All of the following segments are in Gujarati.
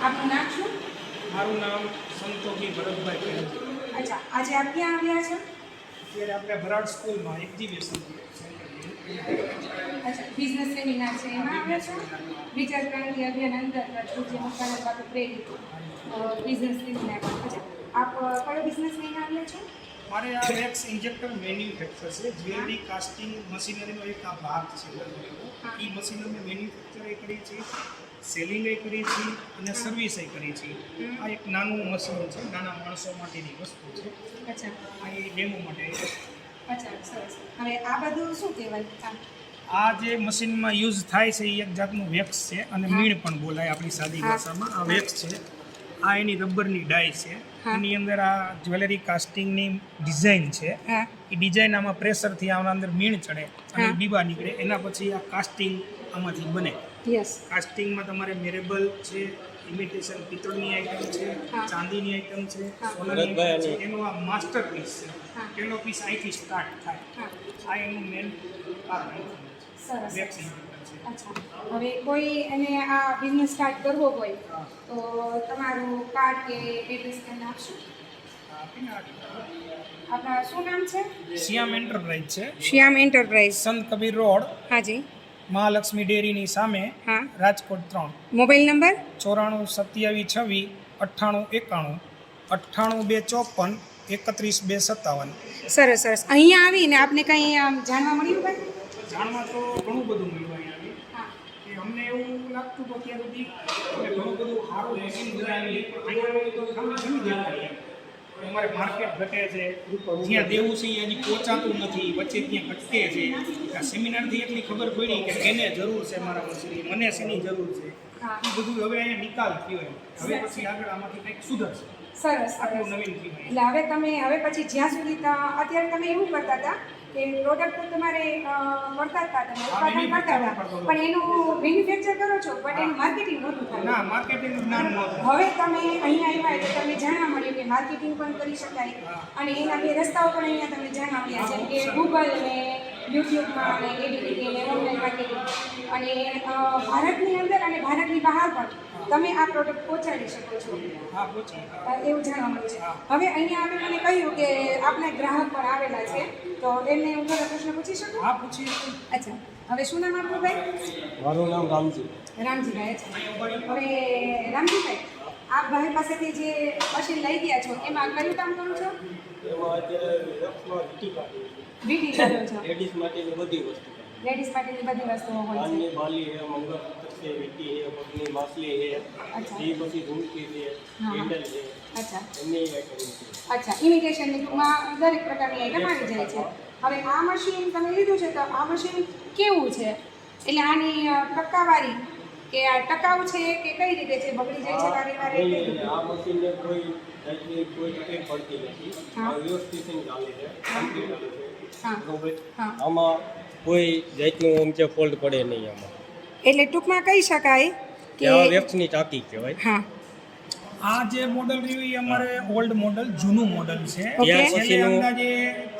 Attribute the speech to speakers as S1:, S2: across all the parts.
S1: આપનું નામ શું?
S2: મારું નામ સંતોષી ભરતભાઈ છે
S1: અચ્છા આજે આપ ક્યાં આવ્યા છો?
S2: અત્યારે આપણે ભરાડ સ્કૂલમાં એક્ઝિબિશન
S1: અચ્છા બિઝનેસ સેમિનાર છે. એમાં આવ્યા છો? વિચાર ક્રાંતિ અભિયાન અંતર્ગત પૂજ્ય મકાન બાપુ પ્રેરિત બિઝનેસ સેમિનાર અચ્છા આપ કયો બિઝનેસ લઈને આવ્યા છો?
S2: મારે આ વેક્સ ઇન્જેક્ટર મેન્યુફેક્ચર છે. જ્વેલરી કાસ્ટિંગ મશીનરીનો એક આ ભાગ છે. એ મશીનરી મેન્યુફેક્ચર એ કરીએ છીએ સેલિંગ કરીએ છીએ અને સર્વિસે કરી કરીએ છીએ. આ એક નાનું મશીન છે નાના માણસો માટેની વસ્તુ છે.
S1: અચ્છા.
S2: આ એ ડેમો માટે
S1: અચ્છા સરસ. હવે આ બધું શું કહેવાય? આ
S2: જે મશીનમાં યુઝ થાય છે એ એક જાતનું વેક્સ છે અને મીણ પણ બોલાય આપણી સાદી ભાષામાં. આ વેક્સ છે. આ એની રબરની ડાય છે. એની અંદર આ જ્વેલરી કાસ્ટિંગની ડિઝાઇન છે. એ ડિઝાઇન આમાં પ્રેશરથી આના અંદર મીણ ચડે અને. બીબા નીકળે. એના પછી આ કાસ્ટિંગ આમાંથી બને.
S1: યસ
S2: કાસ્ટિંગમાં તમારે મેરેબલ છે ઇમિટેશન પિત્તળની આઇટમ છે ચાંદીની આઇટમ છે સોનાની આઇટમ છે એનો આ માસ્ટર પીસ છે.
S1: હા.
S2: પહેલો પીસ અહીંથી સ્ટાર્ટ થાય.
S1: હા.
S2: આ એનું મેન કારણ
S1: સરસ. અચ્છા. હવે કોઈ એને આ બિઝનેસ સ્ટાર્ટ કરવો હોય તો તમારું કાર્ડ કે એડ્રેસ તમને આપશો? આપણા શું નામ છે?
S2: શ્યામ એન્ટરપ્રાઇઝ છે.
S1: શ્યામ એન્ટરપ્રાઇઝ
S2: સંત કબીર રોડ.
S1: હાજી
S2: મહાલક્ષ્મી ડેરીની સામે
S1: હા.
S2: રાજકોટ ત્રણ.
S1: Mobile number?
S2: ચોરાણું સત્યાવીસ છવ્વીસ અઠ્ઠાણું એકાણું. અઠ્ઠાણું બે ચોપન એકત્રીસ બે સત્તાવન.
S1: સરસ સરસ. અહીંયા આવીને આપને કંઈ આમ જાણવા મળ્યું ભાઈ
S2: જાણમાં તો ઘણું બધું મળ્યું અહીંયા આવી કે અમને એવું લાગતું હતું અત્યાર સુધી કે ઘણું બધું સારું રેટિંગ બનાવી અહીંયા આવીએ તો સામે ઘણી એમ. અમારે માર્કેટ ઘટે છે. જ્યાં દેવું છે એ હજી પહોંચાતું નથી. વચ્ચે ત્યાં ઘટકે છે. આ સેમિનારથી એટલી ખબર પડી કે એને જરૂર છે મારા મશીનની મને શેની જરૂર છે? એ બધું હવે અહીંયા નિકાલ થયો હવે પછી આગળ આમાંથી કંઈક સુધરશે.
S1: સરસ
S2: આટલું નવીન
S1: એટલે હવે તમે હવે પછી જ્યાં સુધી અત્યારે તમે એવું કરતા હતા કે પ્રોડક્ટ તો તમારે મળતા હતા તમે ઉત્પાદન કરતા હતા. પણ એનું મેન્યુફેક્ચર કરો છો પણ એનું માર્કેટિંગ નહોતું થયું.
S2: ના માર્કેટિંગ જ્ઞાન નહોતું.
S1: હવે તમે અહીંયા આવ્યા એટલે તમને જાણવા મળ્યું કે માર્કેટિંગ પણ કરી શકાય. અને એના બે રસ્તાઓ પણ અહીંયા તમને જાણવા મળ્યા જેમ કે ગૂગલ ને યુટ્યુબમાં અને એડીટીવી ને ઓનલાઈન માર્કેટિંગ અને ભારતની અંદર અને ભારતની બહાર પણ તમે આ પ્રોડક્ટ પહોંચાડી શકો છો. એવું જાણવાનું છે. હવે અહીંયા આપણે મને કહ્યું કે આપણા ગ્રાહક પણ આવેલા છે. તો એમને હું થોડા પ્રશ્ન પૂછી શકું?
S2: હા પૂછી
S1: અચ્છા. હવે શું નામ આપણું ભાઈ?
S3: મારું નામ રામજી.
S1: રામજીભાઈ અચ્છા. હવે રામજીભાઈ આપ ભાઈ પાસેથી જે મશીન લઈ ગયા છો એમાં કયું કામ કરો છો?
S3: એમાં અત્યારે વીટી
S1: કરો છો
S3: લેડીઝ માટેની બધી વસ્તુ
S1: લેડીઝ માટેની બધી વસ્તુઓ હોય છે.
S3: કાનની બાલી છે મંગળસૂત્ર છે વીટી છે પગની માછલી
S1: હે.
S3: એ પછી ઝુમકી છે હેન્ડલ છે
S1: અચ્છા.
S3: એમની આઈટમ છે.
S1: અચ્છા ઇમિટેશનની ટૂંકમાં દરેક પ્રકારની આઈટમ આવી જાય છે. હવે આ મશીન તમે લીધું છે તો આ મશીન કેવું છે? એટલે આની ટકાવારી કે આ ટકાઉ છે કે કઈ રીતે છે? બગડી જાય છે વારે વારે
S3: આ મશીનને કોઈ કોઈ તકલીફ પડતી નથી. આ વ્યવસ્થિત ચાલે છે ચાલે છે.
S1: હા
S3: બરોબર આમાં કોઈ જાતનું આમ છે ફોલ્ટ પડે નહીં આમાં.
S1: એટલે ટૂંકમાં કહી શકાય
S3: કે આ વેક્સની ટાંકી કહેવાય.
S1: હા.
S2: આ જે મોડલ રહ્યું એ અમારે ઓલ્ડ મોડલ જૂનું મોડલ છે.
S3: ત્યાર પછી
S2: અંદાજે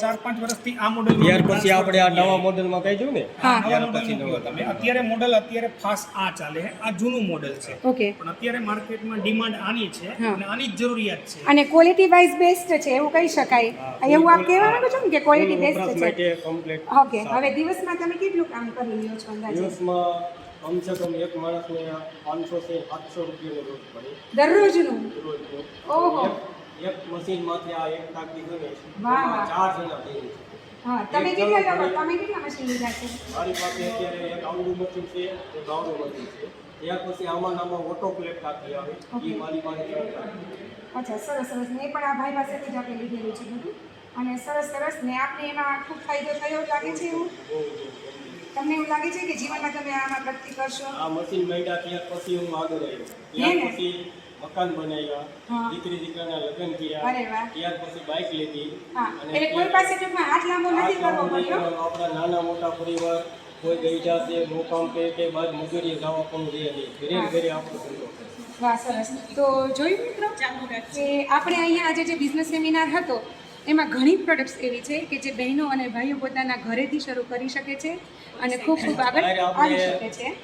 S2: ચાર પાંચ વર્ષથી આ મોડલ
S3: ત્યાર પછી આપણે આ નવા મોડલમાં કહી ને? ત્યાર પછી
S2: તમે. અત્યારે મોડલ અત્યારે ફાસ્ટ આ ચાલે આ જૂનું મોડલ છે.
S1: ઓકે.
S2: પણ અત્યારે માર્કેટમાં ડિમાન્ડ આની છે અને આની જ જરૂરિયાત છે.
S1: અને ક્વોલિટી વાઇઝ બેસ્ટ છે એવું કહી શકાય. એવું આપ કહેવા માંગો છો ને કે ક્વોલિટી બેસ્ટ છે? ઓકે હવે દિવસમાં તમે કેટલું કામ કરી લ્યો છો અંદાજે?
S3: દિવસમાં કમસે કમ એક માણસને પાંચસો થી સાતસો રૂપિયાનો રોજ પડે.
S1: દરરોજનું?
S3: રોજનું.
S1: ઓહો.
S3: એક- મશીન મશીનમાંથી આ એક ટાંકી
S1: વાહ.
S3: ચાર જણા થઈ છે.
S1: હા તમે કેટલા તમે કેટલા મશીન લીધા છે?
S3: મારી પાસે અત્યારે એક આવડું મશીન છે એક આવડું મશીન છે. ત્યાર પછી આમાં ઓટો પ્લેટ ટાંકી આવે. એ મારી પાસે
S1: અચ્છા સરસ સરસ. મેં પણ આ ભાઈ પાસેથી જ આપણે લીધેલું છે બધું. અને સરસ સરસ. ને આપને એમાં ખૂબ ફાયદો થયો લાગે છે એવું? તમને એવું લાગે છે કે જીવનમાં તમે આમાં પ્રગતિ કરશો?
S3: આ મશીન માંડ્યા ત્યાં પછી હું આગળ આવ્યો.
S1: ત્યાં
S3: પછી મકાન બનાવ્યા. દીકરી દીકરાના લગ્ન કર્યા
S1: અરે વાહ.
S3: ત્યાર પછી બાઇક લીધી.
S1: એટલે કોઈ પાસે ટૂંકમાં હાથ લાંબો નથી કરવો પડ્યો?
S3: આપણા નાના મોટા પરિવાર કોઈ ગઈ જાતે મુકામ કે કે બાદ મજૂરી જવા પણ રહે નહીં. ઘરે ઘરે આપણો ધંધો
S1: વાહ સરસ. તો જોયું મિત્રો કે આપણે અહીંયા આજે જે બિઝનેસ સેમિનાર હતો એમાં ઘણી પ્રોડક્ટ્સ એવી છે કે જે બહેનો અને ભાઈઓ પોતાના ઘરેથી શરૂ કરી શકે છે અને ખૂબ ખૂબ આગળ આવી શકે છે.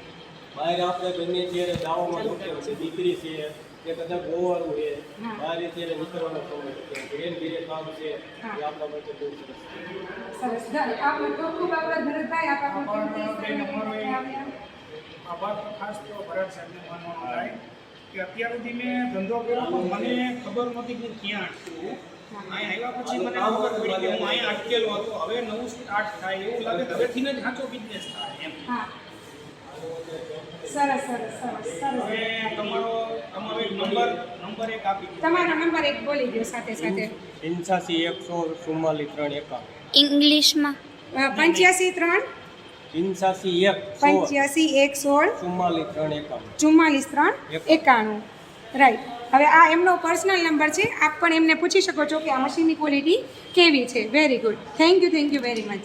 S3: બહાર આપણે ગમે ત્યારે ગામમાં જોખમ છે દીકરી છે કે કદાચ ગોવાળું છે. બહાર ત્યારે નીકળવાનો સમય છે. ધીરે કામ છે. એ આપણા માટે બહુ સરસ છે.
S1: સરસ. ધ- ખૂબ ખૂબ આભાર ભરતભાઈ. આપ આપણો
S2: આભાર, બેન, ખાસ તો ભરત સાહેબને માનવાનો આવે. કે અત્યાર સુધી મેં ધંધો કર્યો પણ મને ખબર નહોતી કે ક્યાં અહીંયા આવ્યા પછી મને ખબર પડી કે હું અહીંયા અટકેલો હતો. હવે નવું સ્ટાર્ટ થાય એવું લાગે કે હવેથી જ સાચો બિઝનેસ થાય એમ.
S1: હા. સરસ સરસ સરસ સરસ.
S2: હવે તમારો તમારો એક નંબર નંબર એક આપી દો.
S1: તમારો નંબર એક બોલી દો સાથે સાથે.
S3: પંચ્યાસી એકસો ચુમ્માલીસ ત્રણ એકાવન
S4: ઇંગ્લિશમાં.
S1: પંચ્યાસી ત્રણ?
S3: પંચ્યાસી એક
S1: પંચ્યાસી એક સોળ?
S3: ચુમ્માલીસ ત્રણ એકાવન
S1: ચુમ્માલીસ ત્રણ? એકાણું. રાઈટ હવે આ એમનો પર્સનલ નંબર છે. આપ પણ એમને પૂછી શકો છો કે આ મશીનની ક્વોલિટી કેવી છે. Very good thank you thank you very much